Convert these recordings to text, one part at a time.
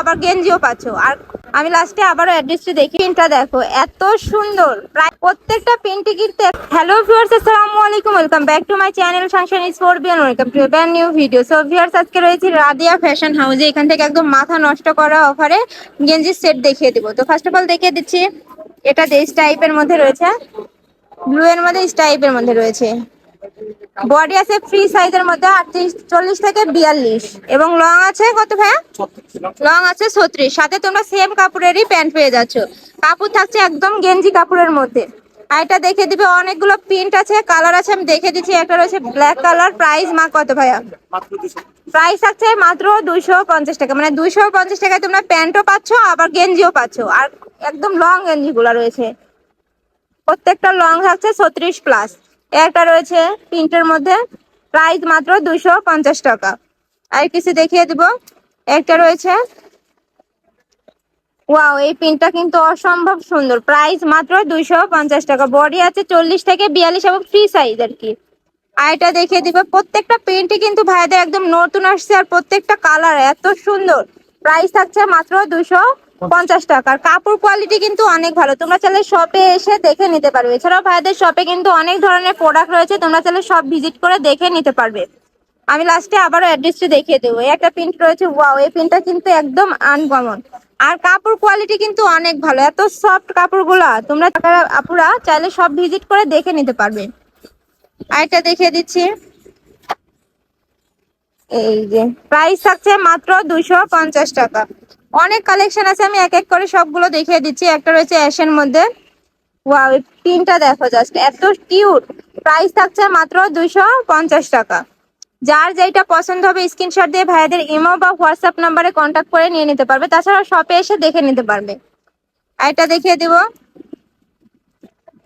আবার গেঞ্জিও পাচ্ছ। আর আমি লাস্টে আবারও অ্যাড্রেসটি দেখি। পিনটা দেখো, এত সুন্দর। প্রায় প্রত্যেকটা পিনটি কিনতে হ্যালো ভিউয়ার্স আসসালামু আলাইকুম welcome back to my channel function is for Beant welcome to ban new video so viewers আজকে রয়েছে রাদিয়া ফ্যাশন হাউসে এখান থেকে একদম মাথা নষ্ট করা অফারে গেঞ্জির সেট দেখিয়ে দিব। তো ফার্স্ট অফ অল দেখিয়ে দিচ্ছি, এটা দেশ টাইপের মধ্যে রয়েছে। ব্লু এর মধ্যে টাইপের মধ্যে রয়েছে। বডি আছে ফ্রি সাইজের মধ্যে আটত্রিশ, চল্লিশ থেকে বিয়াল্লিশ। এবং লং আছে কত ভাইয়া? লং আছে ছত্রিশ। সাথে তোমরা সেম কাপড়েরই প্যান্ট পেয়ে যাচ্ছ। কাপড় থাকছে একদম গেঞ্জি কাপড়ের মধ্যে। আর এটা দেখে দিবে, অনেকগুলো প্রিন্ট আছে কালার আছে, আমি দেখে দিচ্ছি। একটা রয়েছে ব্ল্যাক কালার প্রাইস মা কত ভাইয়া? প্রাইস আছে মাত্র দুইশো পঞ্চাশ টাকা। মানে দুইশো পঞ্চাশ টাকায় তোমরা প্যান্টও পাচ্ছ, আবার গেঞ্জিও পাচ্ছ। আর একদম লং গেঞ্জি গুলা রয়েছে। প্রত্যেকটা লং থাকছে ছত্রিশ প্লাস একটা রয়েছে প্রিন্টের মধ্যে। প্রাইস মাত্র দুইশো পঞ্চাশ টাকা। আর কিছু দেখিয়ে দিব। একটা রয়েছে। ওয়াও, এই প্রিন্টটা কিন্তু অসম্ভব সুন্দর। প্রাইস মাত্র দুইশো পঞ্চাশ টাকা। বডি আছে চল্লিশ থেকে বিয়াল্লিশ এবং ফ্রি সাইজ আর কি। আর এটা দেখিয়ে দিব, প্রত্যেকটা প্রিন্টই কিন্তু ভাইদের একদম নতুন আসছে আর প্রত্যেকটা কালার এত সুন্দর। প্রাইস থাকছে মাত্র দুশো পঞ্চাশ টাকার কাপড় কোয়ালিটি কিন্তু অনেক ভালো। তোমরা চাইলে শপে এসে দেখে নিতে পারবে। এছাড়াও ভাইদের শপে কিন্তু অনেক ধরনের প্রোডাক্ট রয়েছে। তোমরা চাইলে সব ভিজিট করে দেখে নিতে পারবে। আমি লাস্টে আবারও অ্যাড্রেসটি দেখিয়ে দেবো। এই একটা প্রিন্ট রয়েছে ওয়াও এই প্রিন্টটা কিন্তু একদম আনকমন আর কাপড় কোয়ালিটি কিন্তু অনেক ভালো। এত সফট কাপড়গুলা, তোমরা আপুরা, চাইলে সব ভিজিট করে দেখে নিতে পারবে। আর আরেকটা দেখিয়ে দিচ্ছি। এই যে থাকছে মাত্র দুইশো পঞ্চাশ টাকা। অনেক কালেকশন আছে, আমি এক এক করে সবগুলো দেখিয়ে দিচ্ছি। একটা রয়েছে অ্যাশের মধ্যে। দেখো জাস্ট এত থাকছে মাত্র দুইশো পঞ্চাশ টাকা। যার যেটা পছন্দ হবে স্ক্রিনশট দিয়ে ভাইয়াদের ইমো বা হোয়াটসঅ্যাপ নাম্বারে কন্ট্যাক্ট করে নিয়ে নিতে পারবে। তাছাড়া শপে এসে দেখে নিতে পারবে। এটা দেখিয়ে দিব।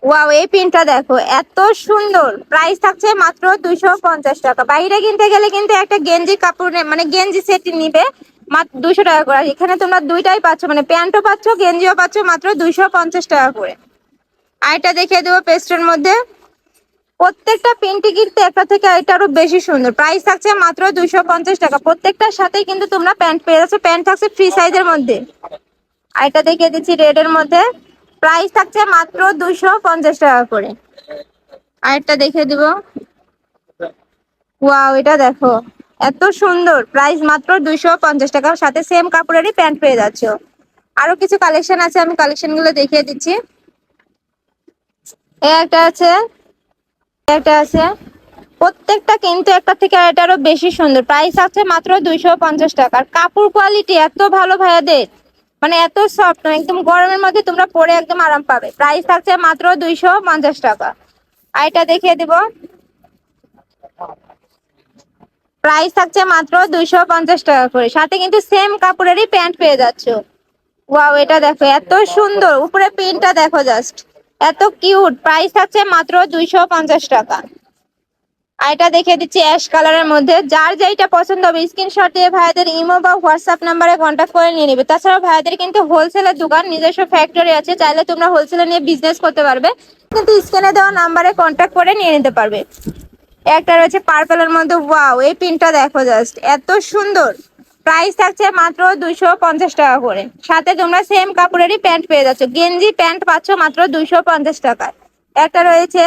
ওয়াও এই পিনটা দেখো, এত সুন্দর। প্রাইস থাকছে মাত্র দুইশো পঞ্চাশ টাকা। বাইরে কিনতে গেলে কিন্তু একটা গেঞ্জি কাপড় মানে গেঞ্জি সেট নিবে মাত্র দুইশো টাকা করে। এখানে তোমরা দুইটাই পাচ্ছ মানে প্যান্টও পাচ্ছ, গেঞ্জিও পাচ্ছ, মাত্র দুইশো পঞ্চাশ টাকা করে। আর এটা দেখিয়ে দেবো পেস্টের মধ্যে। প্রত্যেকটা প্রিন্টই কিন্তু একটা থেকে এটা আরও বেশি সুন্দর। প্রাইস থাকছে মাত্র দুইশো পঞ্চাশ টাকা। প্রত্যেকটার সাথেই কিন্তু তোমরা প্যান্ট পেয়ে যাচ্ছ। প্যান্ট থাকছে ফ্রি সাইজের মধ্যে। আর এটা দেখিয়ে দিচ্ছি রেড মধ্যে। প্রাইস থাকছে মাত্র দুইশো পঞ্চাশ টাকা করে। আরেকটা দেখে দিব। ওয়াও, এটা দেখো। এত সুন্দর। প্রাইস মাত্র দুইশো পঞ্চাশ টাকার সাথে সেম কাপড়েরই প্যান্ট পেয়ে যাচ্ছ। আরও কিছু কালেকশন আছে, আমি কালেকশনগুলো দেখিয়ে দিচ্ছি। এই একটা আছে একটা আছে। প্রত্যেকটা কিন্তু একটা থেকে আরেকটা এটারও বেশি সুন্দর। প্রাইস আছে মাত্র দুইশো পঞ্চাশ টাকা। আর কাপড় কোয়ালিটি এত ভালো ভাইয়াদের। মানে এত সফট একদম গরমের মধ্যে তোমরা পরে একদম আরাম পাবে। প্রাইস থাকছে মাত্র দুইশো পঞ্চাশ টাকা। আর এটা দেখিয়ে দিব। প্রাইস থাকছে মাত্র দুইশো পঞ্চাশ টাকা করে। সাথে কিন্তু সেম কাপড়েরই প্যান্ট পেয়ে যাচ্ছ। ওয়াও এটা দেখো, এত সুন্দর। উপরে প্রিন্টটা দেখো জাস্ট এত কিউট প্রাইস থাকছে মাত্র দুইশো পঞ্চাশ টাকা। আর এটা দেখে দিচ্ছি অ্যাশ কালারের মধ্যে। যার যেইটা পছন্দ হবে স্ক্রিনশট দিয়ে ভাইদের ইমো বা হোয়াটসঅ্যাপ নাম্বারে কন্ট্যাক্ট করে নিয়ে নেবে। তাছাড়া ভাইদের কিন্তু হোলসেলের দোকান, নিজস্ব ফ্যাক্টরি আছে, চাইলে তোমরা হোলসেলে নিয়ে বিজনেস করতে পারবে। কিন্তু স্ক্রিনে দেওয়া নাম্বারে কন্ট্যাক্ট করে নিয়ে নিতে পারবে। একটা রয়েছে পার্পলের মধ্যে ওয়াও এই পিনটা দেখো জাস্ট এত সুন্দর। প্রাইস থাকছে মাত্র দুইশো পঞ্চাশ টাকা করে। সাথে তোমরা সেম কাপড়েরই প্যান্ট পেয়ে যাচ্ছ। গেঞ্জি প্যান্ট পাচ্ছ মাত্র দুইশো পঞ্চাশ টাকায়। একটা রয়েছে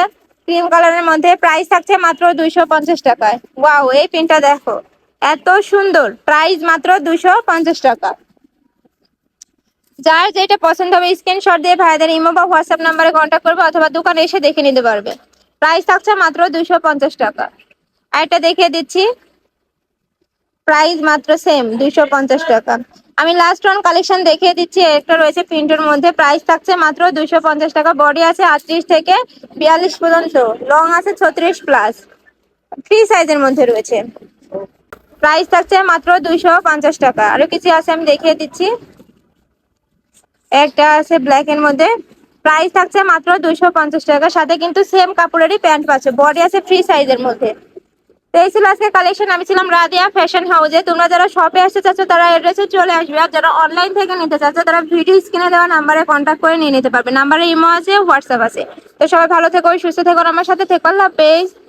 ক্রিম কালারের মধ্যে প্রাইস থাকছে মাত্র দুইশো পঞ্চাশ টাকায়। ওয়াও, এই পিনটা দেখো। এত সুন্দর। প্রাইস মাত্র দুইশো পঞ্চাশ টাকা। যার যেটা পছন্দ হবে, স্ক্রিনশট দিয়ে ভাইদের ইমো বা হোয়াটসঅ্যাপ নাম্বারে কন্ট্যাক্ট করবে অথবা দোকানে এসে দেখে নিতে পারবে। প্রাইস থাকছে মাত্র দুইশো পঞ্চাশ টাকা। আর এটা দেখিয়ে দিচ্ছি। প্রাইস মাত্র সেম, দুইশো পঞ্চাশ টাকা। আমি লাস্ট ওয়ান কালেকশন দেখিয়ে দিচ্ছি, একটা রয়েছে প্রিন্টের মধ্যে। প্রাইস থাকছে মাত্র দুশো পঞ্চাশ টাকা বডি আছে আটত্রিশ থেকে বিয়াল্লিশ পর্যন্ত। লং আছে ছত্রিশ প্লাস ফ্রি সাইজের মধ্যে রয়েছে। প্রাইস থাকছে মাত্র দুইশো পঞ্চাশ টাকা। আরও কিছু আছে আমি দেখিয়ে দিচ্ছি। একটা আছে ব্ল্যাক এর মধ্যে। প্রাইস থাকছে মাত্র দুইশো পঞ্চাশ টাকা। সাথে কিন্তু সেম কাপড়েরই প্যান্ট পাচ্ছে। বডি আছে ফ্রি সাইজের মধ্যে। এই ছিল আজকে কালেকশন আমি ছিলাম রাদিয়া ফ্যাশন হাউজে তোমরা যারা শপে আসতে তারা চলে আসবে। আর যারা অনলাইন থেকে নিতে তারা ভিডিও নাম্বারে কন্ট্যাক্ট করে নিয়ে নিতে পারবে। নাম্বারে হোয়াটসঅ্যাপ আছে তো সবাই ভালো থেকো, সুস্থ থেকো আমার সাথে থেকো। আল্লাহ